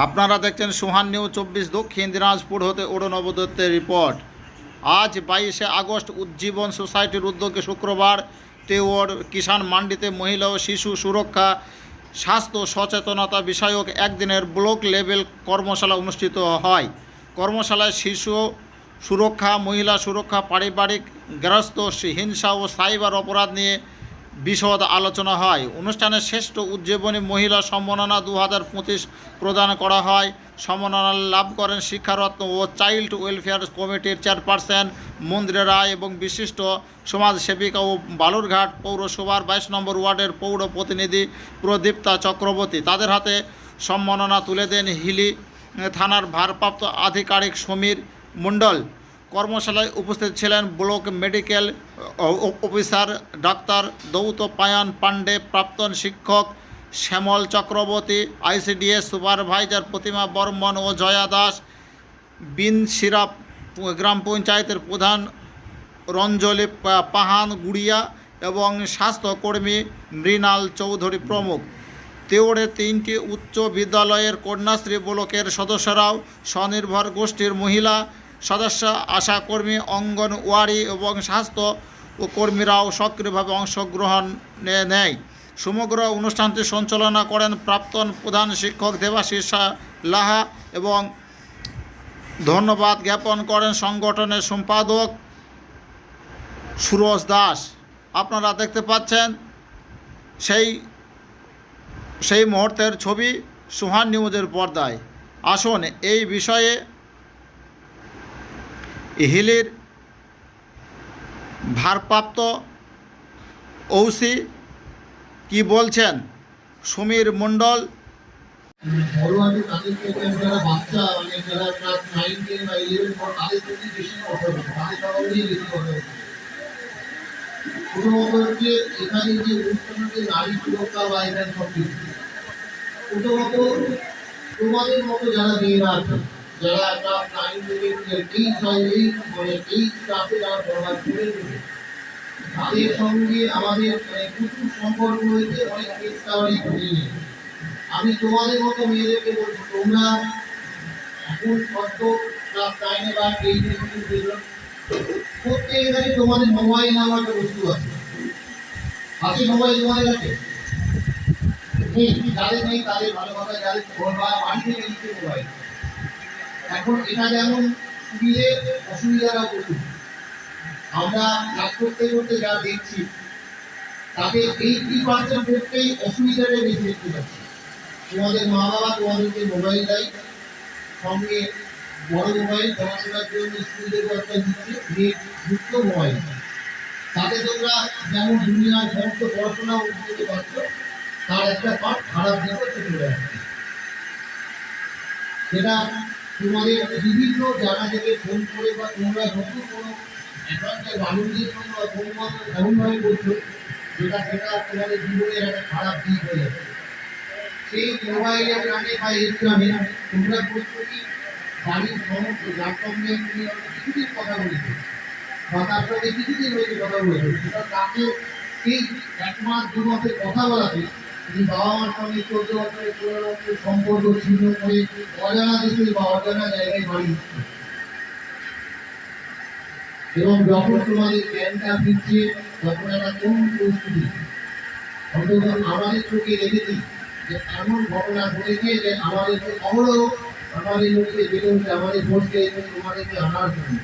আপনারা দেখছেন সুহান নিউজ চব্বিশ দক্ষিণ দিনাজপুর হতে অরুণ অবদত্তের রিপোর্ট। আজ বাইশে আগস্ট উজ্জীবন সোসাইটির উদ্যোগে শুক্রবার তেওর কিষাণ মান্ডিতে মহিলা ও শিশু সুরক্ষা, স্বাস্থ্য সচেতনতা বিষয়ক একদিনের ব্লক লেভেল কর্মশালা অনুষ্ঠিত হয়। কর্মশালায় শিশু সুরক্ষা, মহিলা সুরক্ষা, পারিবারিক, গৃহস্থ, হিংসা ও সাইবার অপরাধ নিয়ে বিশদ আলোচনা হয়। অনুষ্ঠানে শ্রেষ্ঠ উজ্জীবনী মহিলা সম্মাননা দু হাজার পঁচিশ প্রদান করা হয়। সম্মাননা লাভ করেন শিক্ষারত্ন ও চাইল্ড ওয়েলফেয়ার কমিটির চেয়ারপারসন মন্দিরা রায় এবং বিশিষ্ট সমাজসেবিকা ও বালুরঘাট পৌরসভার বাইশ নম্বর ওয়ার্ডের পৌর প্রতিনিধি প্রদীপ্তা চক্রবর্তী। তাদের হাতে সম্মাননা তুলে দেন হিলি থানার ভারপ্রাপ্ত আধিকারিক সমীর মণ্ডল। কর্মশালায় উপস্থিত ছিলেন ব্লক মেডিকেল অফিসার ডাক্তার দৌত পায়ান পাণ্ডে, প্রাক্তন শিক্ষক শ্যামল চক্রবর্তী, আইসিডিএস সুপারভাইজার প্রতিমা বর্মন ও জয়া দাস বিন সিরাপ গ্রাম পঞ্চায়েতের প্রধান রঞ্জলি পাহান গুড়িয়া এবং স্বাস্থ্যকর্মী মৃণাল চৌধুরী প্রমুখ। তেওড়ে তিনটি উচ্চ বিদ্যালয়ের কন্যাশ্রী ব্লকের সদস্যরাও স্বনির্ভর গোষ্ঠীর মহিলা সদস্য আশাকর্মী অঙ্গনওয়াড়ি এবং স্বাস্থ্য ও কর্মীরাও সক্রিয়ভাবে অংশগ্রহণ নেয়। সমগ্র অনুষ্ঠানটি সঞ্চালনা করেন প্রাক্তন প্রধান শিক্ষক দেবাশিস লাহা এবং ধন্যবাদ জ্ঞাপন করেন সংগঠনের সম্পাদক সুরজ দাস। আপনারা দেখতে পাচ্ছেন সেই সেই মুহূর্তের ছবি সুহান নিউজের পর্দায়। আসুন এই বিষয়ে হিলির ভারপ্রাপ্ত ঔসি কি বলছেন? সমীর বাচ্চা মানে তোমাদের মতো যারা মেয়েরা আছে যারা এইট মানে তাদের সঙ্গে আমাদের প্রচুর সম্পর্ক অনেক আমি তোমাদের মতো মেয়েদেরকে বলছি, তোমরা এখন নাইনে বা তোমাদের মোবাইল একটা বস্তু আছে। আছে মোবাইল তোমাদের কাছে? যাদের নেই তাদের ভালো কথা, যাদের বাড়ি মোবাইল। এখন এটা যেমন সুবিধে অসুবিধাটা প্রচুর আমরা কাজ করতে করতে যা দেখছি, তাতে এইটি পার্সেন্ট ক্ষেত্রেই অসুবিধাটা বেশি দেখতে পাচ্ছি। তোমাদের মা বাবা তোমাদেরকে মোবাইল দেয়, সঙ্গে বড় মোবাইল পড়াশোনার জন্য স্কুল থেকে একটা দিচ্ছে নেট যুক্ত মোবাইল তাতে তোমরা যেমন দুনিয়ার সমস্ত পড়াশোনা করতে পারছ তার একটা পার্ট খারাপ দিকে চলে যাচ্ছে সেটা তোমাদের বিভিন্ন জায়গা থেকে ফোন করে বা তোমরা নতুন কোনো একান্তের মানুষদের জন্য বা এমনভাবে করছ যেটা সেটা তোমাদের জীবনের একটা খারাপ দিক হয়ে যাচ্ছে সেই মোবাইলের কানে বা এর কানে তোমরা প্রত্যেকই বাড়ির সমস্ত ল্যাপটপে কিছুদিন কথা বলেছ বা তার সাথে কিছুদিন হয়েছে কথা বলেছ, সেটা তাকে সেই এক মাস, দু মাসের কথা বলাতে তুমি বাবা মার সঙ্গে চোদ্দ বছরের সম্পর্ক ছিন্ন করে অজানা দেশে বা অজানা জায়গায় বাড়ি। এবং যখন তোমাদের জ্ঞানটা ফিরছে তখন একটা কোন পরিস্থিতি অন্তত আমাদের চোখে রেখেছি যে এমন ঘটনা ঘটেছে যে আমাদেরকে অবরোধ আমাদের লোককে হচ্ছে আমাদের ভোটকে তোমাদেরকে আনার জন্য